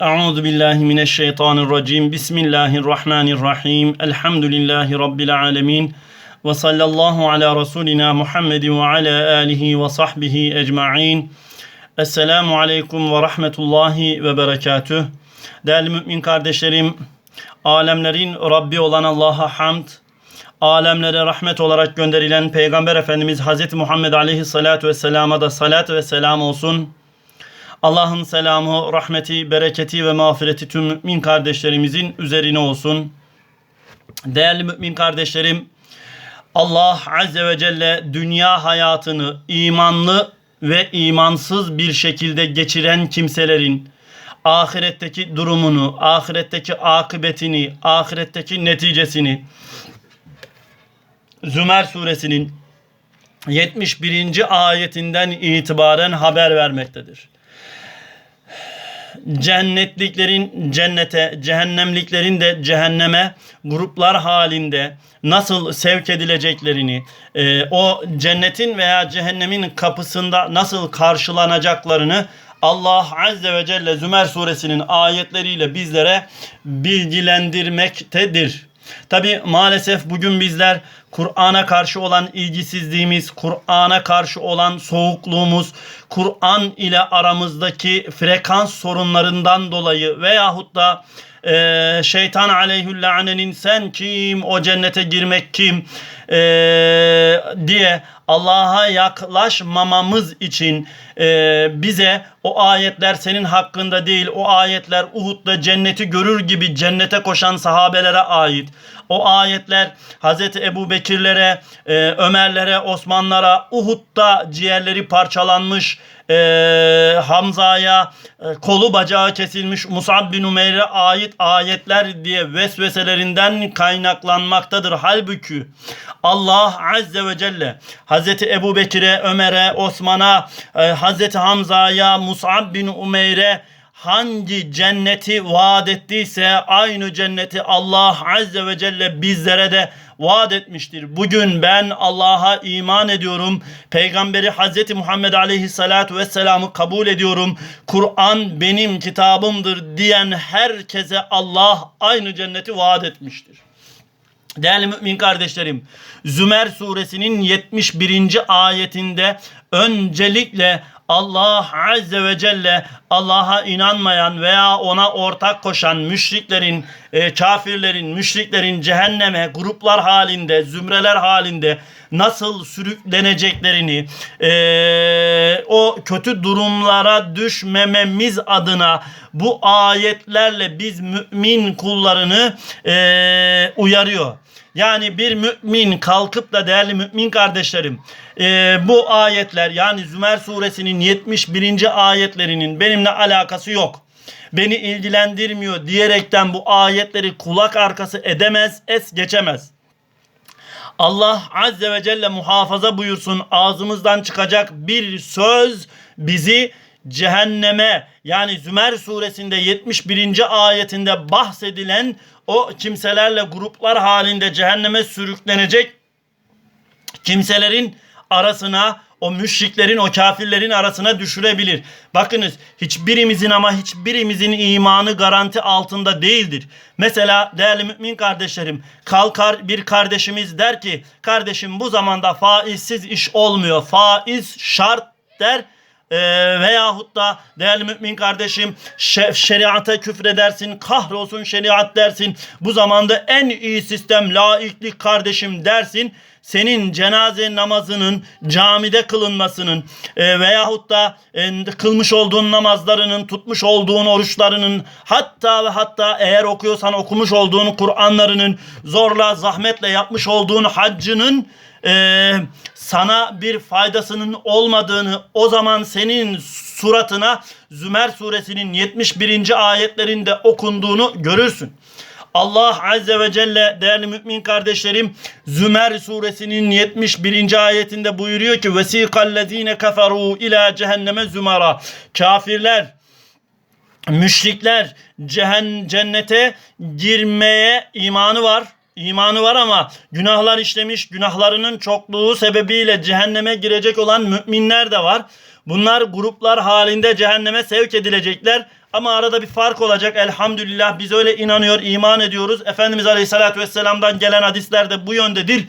Euzu billahi mineşşeytanirracim. Bismillahirrahmanirrahim. Elhamdülillahi rabbil alamin. Ve sallallahu ala rasulina Muhammedin ve ala alihi ve sahbihi ecmaîn. Esselamu aleyküm ve rahmetullahi ve berekatüh. Değerli mümin kardeşlerim, alemlerin Rabbi olan Allah'a hamd, alemlere rahmet olarak gönderilen Peygamber Efendimiz Hz. Muhammed Aleyhisselatü Vesselam'a da salat ve selam olsun. Allah'ın selamı, rahmeti, bereketi ve mağfireti tüm mümin kardeşlerimizin üzerine olsun. Değerli mümin kardeşlerim, Allah Azze ve Celle dünya hayatını imanlı ve imansız bir şekilde geçiren kimselerin ahiretteki durumunu, ahiretteki akıbetini, ahiretteki neticesini Zümer suresinin 71. ayetinden itibaren haber vermektedir cennetliklerin cennete, cehennemliklerin de cehenneme gruplar halinde nasıl sevk edileceklerini, e, o cennetin veya cehennemin kapısında nasıl karşılanacaklarını Allah Azze ve Celle Zümer suresinin ayetleriyle bizlere bilgilendirmektedir. Tabi maalesef bugün bizler Kur'an'a karşı olan ilgisizliğimiz, Kur'an'a karşı olan soğukluğumuz, Kur'an ile aramızdaki frekans sorunlarından dolayı veyahut da e, şeytan aleyhüllanenin sen kim, o cennete girmek kim e, diye Allah'a yaklaşmamamız için e, bize o ayetler senin hakkında değil, o ayetler Uhud'da cenneti görür gibi cennete koşan sahabelere ait. O ayetler Hazreti Ebu Bekirlere, e, Ömerlere, Osmanlara, Uhud'da ciğerleri parçalanmış, e, Hamza'ya e, kolu bacağı kesilmiş Musab bin Umeyr'e ait ayetler diye vesveselerinden kaynaklanmaktadır. Halbuki Allah Azze ve Celle Hazreti Ebu Bekir'e, Ömer'e, Osman'a, e, Hazreti Hamza'ya, Musab bin Umeyr'e hangi cenneti vaat ettiyse aynı cenneti Allah Azze ve Celle bizlere de vaat etmiştir. Bugün ben Allah'a iman ediyorum. Peygamberi Hazreti Muhammed Aleyhisselatü Vesselam'ı kabul ediyorum. Kur'an benim kitabımdır diyen herkese Allah aynı cenneti vaat etmiştir. Değerli mümin kardeşlerim, Zümer suresinin 71. ayetinde öncelikle Allah Azze ve Celle Allah'a inanmayan veya ona ortak koşan müşriklerin, e, kafirlerin, müşriklerin cehenneme gruplar halinde, zümreler halinde nasıl sürükleneceklerini, e, o kötü durumlara düşmememiz adına bu ayetlerle biz mümin kullarını e, uyarıyor. Yani bir mümin kalkıp da değerli mümin kardeşlerim e, bu ayetler yani Zümer suresinin 71. ayetlerinin benimle alakası yok. Beni ilgilendirmiyor diyerekten bu ayetleri kulak arkası edemez, es geçemez. Allah Azze ve Celle muhafaza buyursun ağzımızdan çıkacak bir söz bizi cehenneme yani Zümer suresinde 71. ayetinde bahsedilen o kimselerle gruplar halinde cehenneme sürüklenecek kimselerin arasına o müşriklerin, o kafirlerin arasına düşürebilir. Bakınız hiçbirimizin ama hiçbirimizin imanı garanti altında değildir. Mesela değerli mümin kardeşlerim kalkar bir kardeşimiz der ki kardeşim bu zamanda faizsiz iş olmuyor. Faiz şart der e, veyahut da değerli mümin kardeşim şeriata küfredersin, kahrolsun şeriat dersin. Bu zamanda en iyi sistem laiklik kardeşim dersin. Senin cenaze namazının camide kılınmasının e, veyahut da e, kılmış olduğun namazlarının, tutmuş olduğun oruçlarının hatta ve hatta eğer okuyorsan okumuş olduğun Kur'anlarının zorla zahmetle yapmış olduğun haccının e, sana bir faydasının olmadığını o zaman senin suratına Zümer suresinin 71. ayetlerinde okunduğunu görürsün. Allah Azze ve Celle değerli mümin kardeşlerim Zümer suresinin 71. ayetinde buyuruyor ki vesikallezine kaferu ila cehenneme zümara kafirler müşrikler cehen, cennete girmeye imanı var İmanı var ama günahlar işlemiş, günahlarının çokluğu sebebiyle cehenneme girecek olan müminler de var. Bunlar gruplar halinde cehenneme sevk edilecekler. Ama arada bir fark olacak elhamdülillah biz öyle inanıyor iman ediyoruz. Efendimiz Aleyhisselatü Vesselam'dan gelen hadisler de bu yöndedir.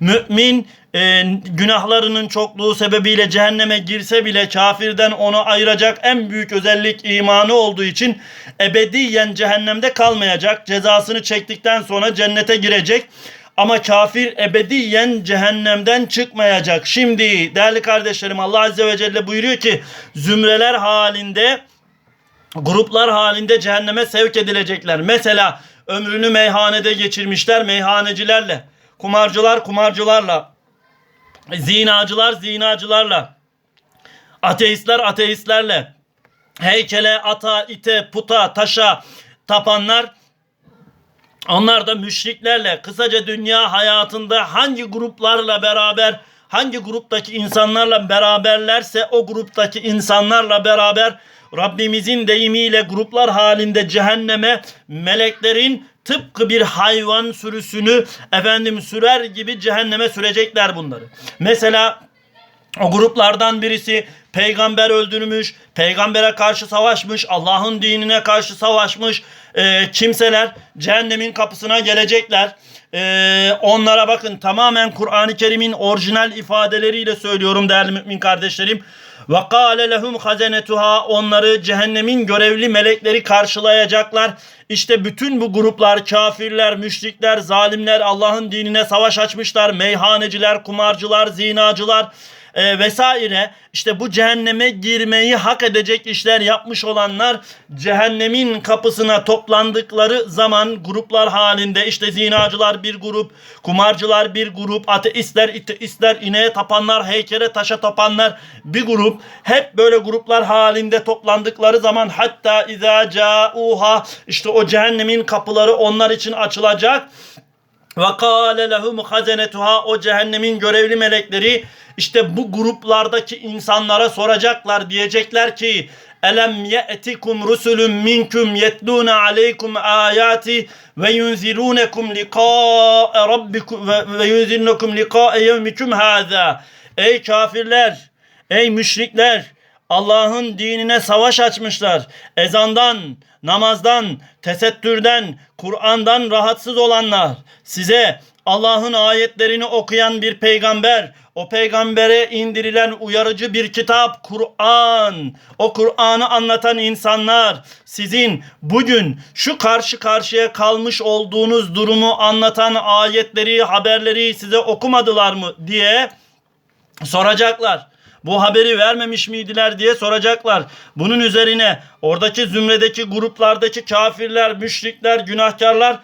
Mümin e, günahlarının çokluğu sebebiyle cehenneme girse bile kafirden onu ayıracak en büyük özellik imanı olduğu için ebediyen cehennemde kalmayacak. Cezasını çektikten sonra cennete girecek. Ama kafir ebediyen cehennemden çıkmayacak. Şimdi değerli kardeşlerim Allah Azze ve Celle buyuruyor ki zümreler halinde gruplar halinde cehenneme sevk edilecekler. Mesela ömrünü meyhanede geçirmişler meyhanecilerle. Kumarcılar kumarcılarla. Zinacılar zinacılarla. Ateistler ateistlerle. Heykele, ata, ite, puta, taşa tapanlar onlar da müşriklerle kısaca dünya hayatında hangi gruplarla beraber hangi gruptaki insanlarla beraberlerse o gruptaki insanlarla beraber Rabbimizin deyimiyle gruplar halinde cehenneme meleklerin tıpkı bir hayvan sürüsünü efendim sürer gibi cehenneme sürecekler bunları. Mesela o gruplardan birisi peygamber öldürmüş, peygambere karşı savaşmış, Allah'ın dinine karşı savaşmış e, kimseler cehennemin kapısına gelecekler. E, onlara bakın tamamen Kur'an-ı Kerim'in orijinal ifadeleriyle söylüyorum değerli mümin kardeşlerim. Ve kâle lehum hazenetuha onları cehennemin görevli melekleri karşılayacaklar. İşte bütün bu gruplar kafirler, müşrikler, zalimler Allah'ın dinine savaş açmışlar. Meyhaneciler, kumarcılar, zinacılar e, vesaire işte bu cehenneme girmeyi hak edecek işler yapmış olanlar cehennemin kapısına toplandıkları zaman gruplar halinde işte zinacılar bir grup, kumarcılar bir grup, ateistler, iteistler, ineğe tapanlar, heykele taşa tapanlar bir grup. Hep böyle gruplar halinde toplandıkları zaman hatta izâ câuha işte o cehennemin kapıları onlar için açılacak. Ve kâle lehum o cehennemin görevli melekleri işte bu gruplardaki insanlara soracaklar diyecekler ki Elem ye'tikum rusulun minkum yetluna aleykum ayati ve yunzirunekum liqa'a rabbikum ve, yunzirunekum liqa'a yevmikum hâzâ. Ey kafirler, ey müşrikler, Allah'ın dinine savaş açmışlar. Ezandan, namazdan, tesettürden, Kur'an'dan rahatsız olanlar. Size Allah'ın ayetlerini okuyan bir peygamber, o peygambere indirilen uyarıcı bir kitap Kur'an, o Kur'an'ı anlatan insanlar sizin bugün şu karşı karşıya kalmış olduğunuz durumu anlatan ayetleri, haberleri size okumadılar mı diye soracaklar. Bu haberi vermemiş miydiler diye soracaklar. Bunun üzerine oradaki zümredeki gruplardaki kafirler, müşrikler, günahkarlar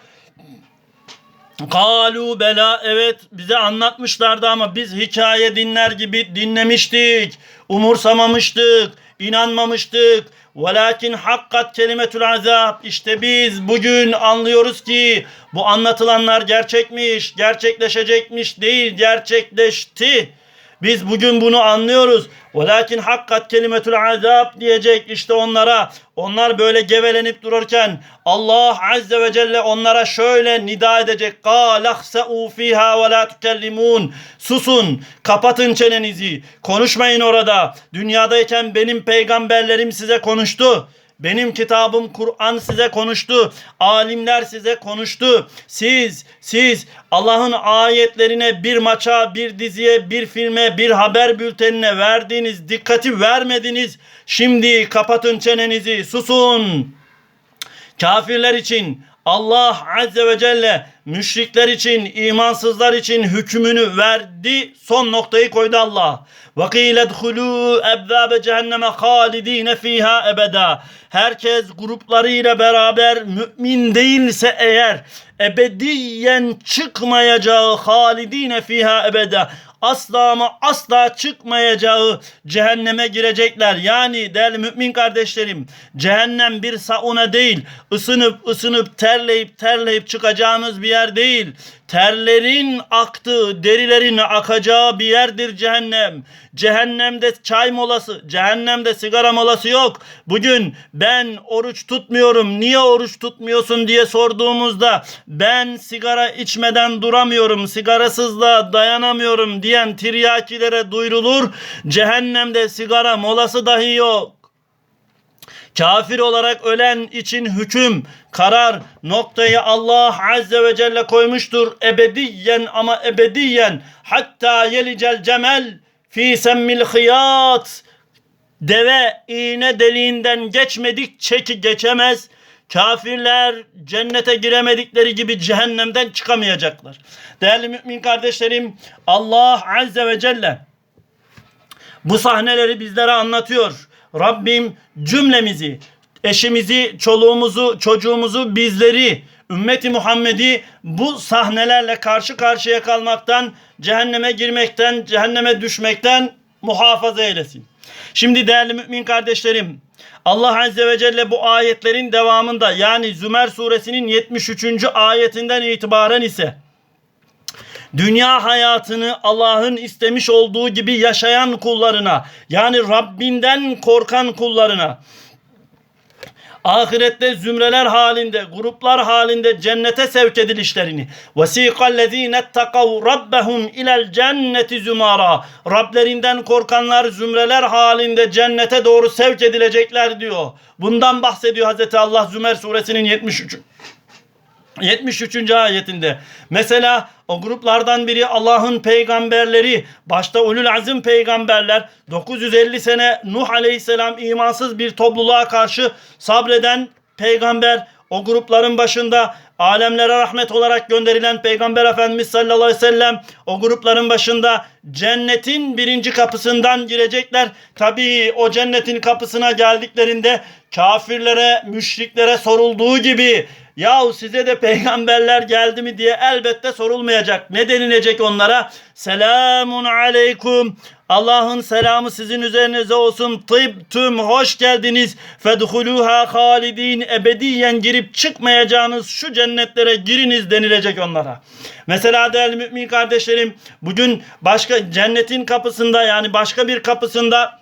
Kalu bela evet bize anlatmışlardı ama biz hikaye dinler gibi dinlemiştik. Umursamamıştık, inanmamıştık. Velakin hakkat kelimetül azap. İşte biz bugün anlıyoruz ki bu anlatılanlar gerçekmiş, gerçekleşecekmiş değil, gerçekleşti. Biz bugün bunu anlıyoruz. Velakin hakkat kelimetül azab diyecek işte onlara. Onlar böyle gevelenip dururken Allah azze ve celle onlara şöyle nida edecek. Qalahsa'u fiha ve la tukellimun. Susun, kapatın çenenizi. Konuşmayın orada. Dünyadayken benim peygamberlerim size konuştu. Benim kitabım Kur'an size konuştu. Alimler size konuştu. Siz, siz Allah'ın ayetlerine bir maça, bir diziye, bir filme, bir haber bültenine verdiğiniz dikkati vermediniz. Şimdi kapatın çenenizi, susun. Kafirler için Allah Azze ve Celle müşrikler için, imansızlar için hükmünü verdi. Son noktayı koydu Allah. وَقِيلَ دْخُلُوا اَبْذَابَ cehenneme خَالِد۪ينَ fiha ebeda. Herkes gruplarıyla beraber mümin değilse eğer ebediyen çıkmayacağı halidine fiha ebeda asla ama asla çıkmayacağı cehenneme girecekler. Yani değerli mümin kardeşlerim cehennem bir sauna değil ısınıp ısınıp terleyip terleyip çıkacağımız bir yer değil. Terlerin aktığı, derilerin akacağı bir yerdir cehennem. Cehennemde çay molası, cehennemde sigara molası yok. Bugün ben oruç tutmuyorum, niye oruç tutmuyorsun diye sorduğumuzda ben sigara içmeden duramıyorum, sigarasızlığa dayanamıyorum diye diyen tiryakilere duyurulur. Cehennemde sigara molası dahi yok. Kafir olarak ölen için hüküm, karar, noktayı Allah Azze ve Celle koymuştur. Ebediyen ama ebediyen. Hatta yelicel cemel fi semmil hıyat. Deve iğne deliğinden geçmedikçe ki geçemez. Kafirler cennete giremedikleri gibi cehennemden çıkamayacaklar. Değerli mümin kardeşlerim Allah Azze ve Celle bu sahneleri bizlere anlatıyor. Rabbim cümlemizi, eşimizi, çoluğumuzu, çocuğumuzu, bizleri, ümmeti Muhammed'i bu sahnelerle karşı karşıya kalmaktan, cehenneme girmekten, cehenneme düşmekten muhafaza eylesin. Şimdi değerli mümin kardeşlerim, Allah Azze ve Celle bu ayetlerin devamında yani Zümer suresinin 73. ayetinden itibaren ise dünya hayatını Allah'ın istemiş olduğu gibi yaşayan kullarına yani Rabbinden korkan kullarına ahirette zümreler halinde, gruplar halinde cennete sevk edilişlerini وَسِيقَ takav rabbehum ilel cenneti zümara Rablerinden korkanlar zümreler halinde cennete doğru sevk edilecekler diyor. Bundan bahsediyor Hazreti Allah Zümer suresinin 73. 73. ayetinde. Mesela o gruplardan biri Allah'ın peygamberleri, başta ulul azim peygamberler 950 sene Nuh aleyhisselam imansız bir topluluğa karşı sabreden peygamber o grupların başında alemlere rahmet olarak gönderilen Peygamber Efendimiz sallallahu aleyhi ve sellem o grupların başında cennetin birinci kapısından girecekler. Tabii o cennetin kapısına geldiklerinde kafirlere, müşriklere sorulduğu gibi Yahu size de peygamberler geldi mi diye elbette sorulmayacak. Ne denilecek onlara? Selamun aleykum. Allah'ın selamı sizin üzerinize olsun. Tıbtüm hoş geldiniz. Fedhuluha halidin ebediyen girip çıkmayacağınız şu cennetlere giriniz denilecek onlara. Mesela değerli mümin kardeşlerim bugün başka cennetin kapısında yani başka bir kapısında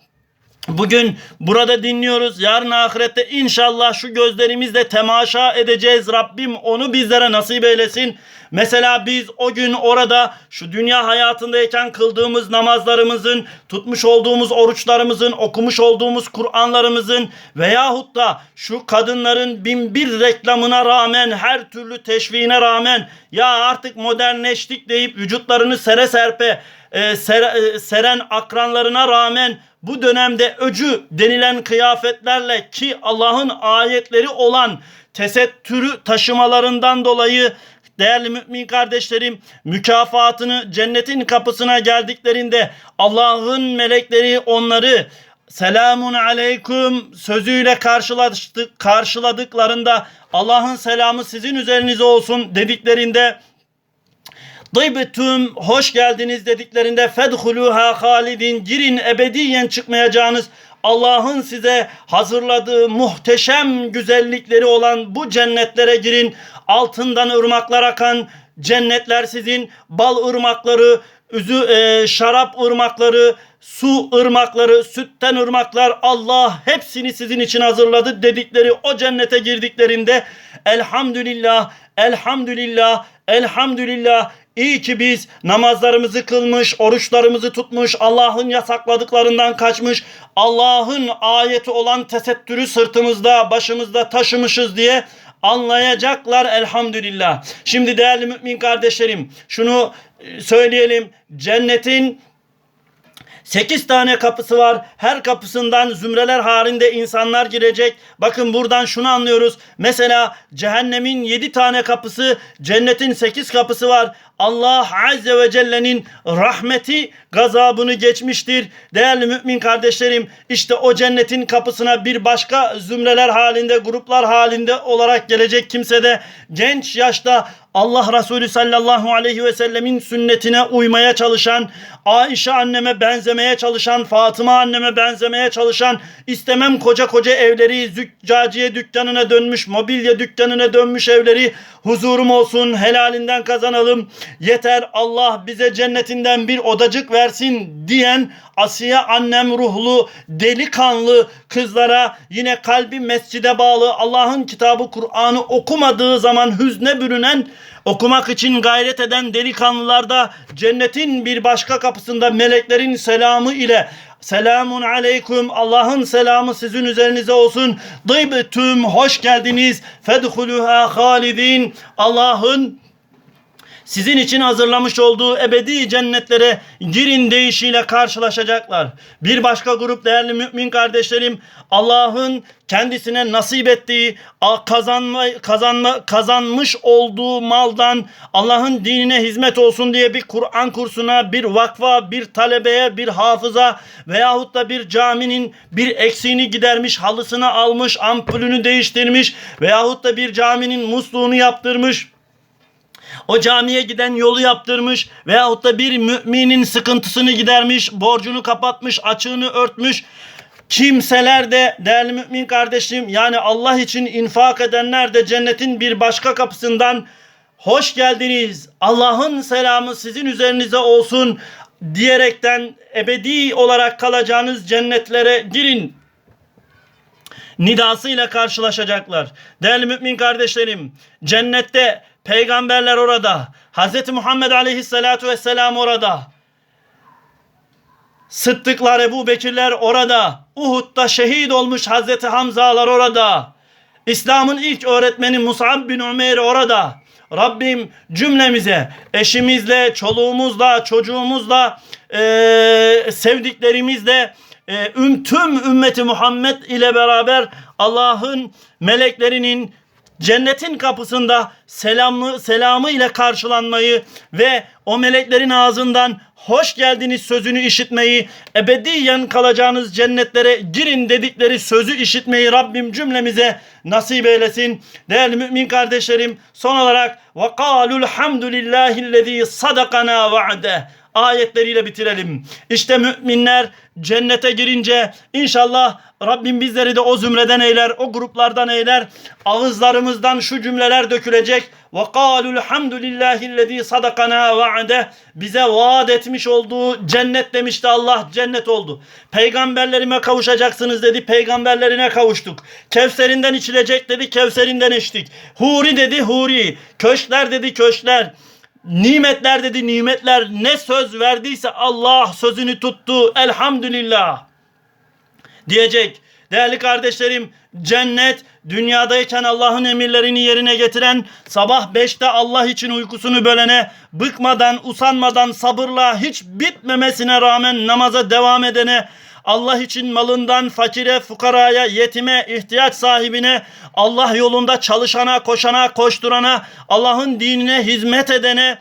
Bugün burada dinliyoruz. Yarın ahirette inşallah şu gözlerimizle temaşa edeceğiz. Rabbim onu bizlere nasip eylesin. Mesela biz o gün orada şu dünya hayatındayken kıldığımız namazlarımızın, tutmuş olduğumuz oruçlarımızın, okumuş olduğumuz Kur'anlarımızın veyahut da şu kadınların bin bir reklamına rağmen, her türlü teşviğine rağmen ya artık modernleştik deyip vücutlarını sere serpe e, ser, e, seren akranlarına rağmen bu dönemde öcü denilen kıyafetlerle ki Allah'ın ayetleri olan tesettürü taşımalarından dolayı değerli mümin kardeşlerim mükafatını cennetin kapısına geldiklerinde Allah'ın melekleri onları selamun aleyküm sözüyle karşıladık, karşıladıklarında Allah'ın selamı sizin üzerinize olsun dediklerinde Dıybetüm hoş geldiniz dediklerinde fedhuluha halidin girin ebediyen çıkmayacağınız Allah'ın size hazırladığı muhteşem güzellikleri olan bu cennetlere girin. Altından ırmaklar akan cennetler sizin bal ırmakları, üzü, e, şarap ırmakları, su ırmakları, sütten ırmaklar Allah hepsini sizin için hazırladı dedikleri o cennete girdiklerinde elhamdülillah, elhamdülillah, elhamdülillah İyi ki biz namazlarımızı kılmış, oruçlarımızı tutmuş, Allah'ın yasakladıklarından kaçmış, Allah'ın ayeti olan tesettürü sırtımızda, başımızda taşımışız diye anlayacaklar elhamdülillah. Şimdi değerli mümin kardeşlerim şunu e, söyleyelim. Cennetin Sekiz tane kapısı var. Her kapısından zümreler halinde insanlar girecek. Bakın buradan şunu anlıyoruz. Mesela cehennemin yedi tane kapısı, cennetin sekiz kapısı var. Allah Azze ve Celle'nin rahmeti gazabını geçmiştir. Değerli mümin kardeşlerim işte o cennetin kapısına bir başka zümreler halinde gruplar halinde olarak gelecek kimse de genç yaşta Allah Resulü sallallahu aleyhi ve sellemin sünnetine uymaya çalışan, Ayşe anneme benzemeye çalışan, Fatıma anneme benzemeye çalışan, istemem koca koca evleri, züccaciye dükkanına dönmüş, mobilya dükkanına dönmüş evleri, huzurum olsun, helalinden kazanalım. Yeter Allah bize cennetinden bir odacık versin diyen Asiye annem ruhlu delikanlı kızlara yine kalbi mescide bağlı Allah'ın kitabı Kur'an'ı okumadığı zaman hüzne bürünen okumak için gayret eden delikanlılarda cennetin bir başka kapısında meleklerin selamı ile Selamun aleyküm. Allah'ın selamı sizin üzerinize olsun. Dıybetüm hoş geldiniz. Fedhuluha halidin. Allah'ın sizin için hazırlamış olduğu ebedi cennetlere girin deyişiyle karşılaşacaklar. Bir başka grup değerli mümin kardeşlerim Allah'ın kendisine nasip ettiği kazanma, kazanma, kazanmış olduğu maldan Allah'ın dinine hizmet olsun diye bir Kur'an kursuna, bir vakfa, bir talebeye, bir hafıza veyahut da bir caminin bir eksiğini gidermiş, halısını almış, ampulünü değiştirmiş veyahut da bir caminin musluğunu yaptırmış o camiye giden yolu yaptırmış veyahut da bir müminin sıkıntısını gidermiş, borcunu kapatmış, açığını örtmüş. Kimseler de değerli mümin kardeşim yani Allah için infak edenler de cennetin bir başka kapısından hoş geldiniz. Allah'ın selamı sizin üzerinize olsun diyerekten ebedi olarak kalacağınız cennetlere girin nidasıyla karşılaşacaklar. Değerli mümin kardeşlerim, cennette peygamberler orada, Hz. Muhammed aleyhissalatu vesselam orada, Sıddıklar, Ebu Bekirler orada, Uhud'da şehit olmuş Hz. Hamzalar orada, İslam'ın ilk öğretmeni Mus'ab bin Ömer orada. Rabbim cümlemize, eşimizle, çoluğumuzla, çocuğumuzla, eee, sevdiklerimizle, üm, tüm ümmeti Muhammed ile beraber Allah'ın meleklerinin cennetin kapısında selamlı selamı ile karşılanmayı ve o meleklerin ağzından hoş geldiniz sözünü işitmeyi, ebediyen kalacağınız cennetlere girin dedikleri sözü işitmeyi Rabbim cümlemize nasip eylesin. Değerli mümin kardeşlerim son olarak ve kalul hamdülillahillezî sadakana va'de ayetleriyle bitirelim. İşte müminler cennete girince inşallah Rabbim bizleri de o zümreden eyler, o gruplardan eyler. Ağızlarımızdan şu cümleler dökülecek. Ve kalul hamdülillahillezî sadakana va'de bize vaat etmiş olduğu cennet demişti Allah cennet oldu. Peygamberlerime kavuşacaksınız dedi. Peygamberlerine kavuştuk. Kevserinden içilecek dedi. Kevserinden içtik. Huri dedi. Huri. Köşkler dedi. Köşkler. Nimetler dedi nimetler ne söz verdiyse Allah sözünü tuttu elhamdülillah diyecek. Değerli kardeşlerim cennet dünyadayken Allah'ın emirlerini yerine getiren sabah 5'te Allah için uykusunu bölene bıkmadan usanmadan sabırla hiç bitmemesine rağmen namaza devam edene Allah için malından fakire, fukaraya, yetime, ihtiyaç sahibine, Allah yolunda çalışana, koşana, koşturana, Allah'ın dinine hizmet edene,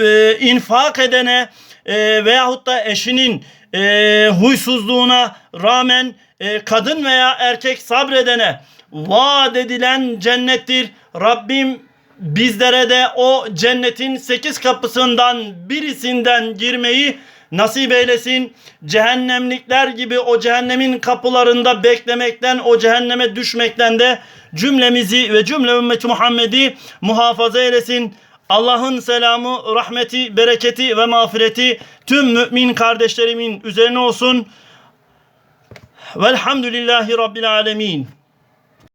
e, infak edene e, veyahut da eşinin e, huysuzluğuna rağmen e, kadın veya erkek sabredene vaat edilen cennettir. Rabbim bizlere de o cennetin sekiz kapısından birisinden girmeyi nasip eylesin. Cehennemlikler gibi o cehennemin kapılarında beklemekten, o cehenneme düşmekten de cümlemizi ve cümle ümmeti Muhammed'i muhafaza eylesin. Allah'ın selamı, rahmeti, bereketi ve mağfireti tüm mümin kardeşlerimin üzerine olsun. Velhamdülillahi Rabbil alemin.